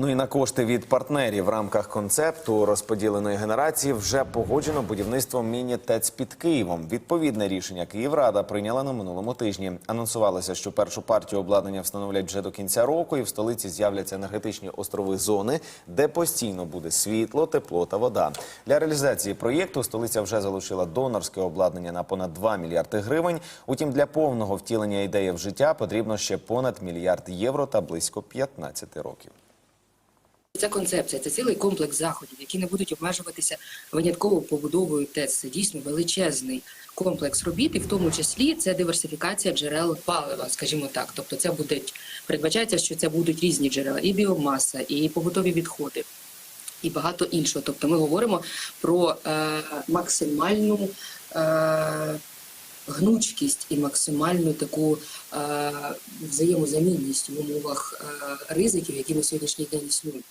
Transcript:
Ну і на кошти від партнерів в рамках концепту розподіленої генерації вже погоджено будівництво міні-ТЕЦ під Києвом. Відповідне рішення Київрада прийняла на минулому тижні. Анонсувалося, що першу партію обладнання встановлять вже до кінця року, і в столиці з'являться енергетичні острови зони, де постійно буде світло, тепло та вода. Для реалізації проєкту столиця вже залучила донорське обладнання на понад 2 мільярди гривень. Утім, для повного втілення ідеї в життя потрібно ще понад мільярд євро та близько 15 років. Ця концепція це цілий комплекс заходів, які не будуть обмежуватися винятково побудовою ТЕЦ. Це дійсно величезний комплекс робіт, і в тому числі це диверсифікація джерел палива, скажімо так. Тобто, це буде передбачається, що це будуть різні джерела, і біомаса, і побутові відходи. І багато іншого. Тобто ми говоримо про е, максимальну е, гнучкість і максимальну таку е, взаємозамінність в умовах е, ризиків, які на сьогоднішній день існують.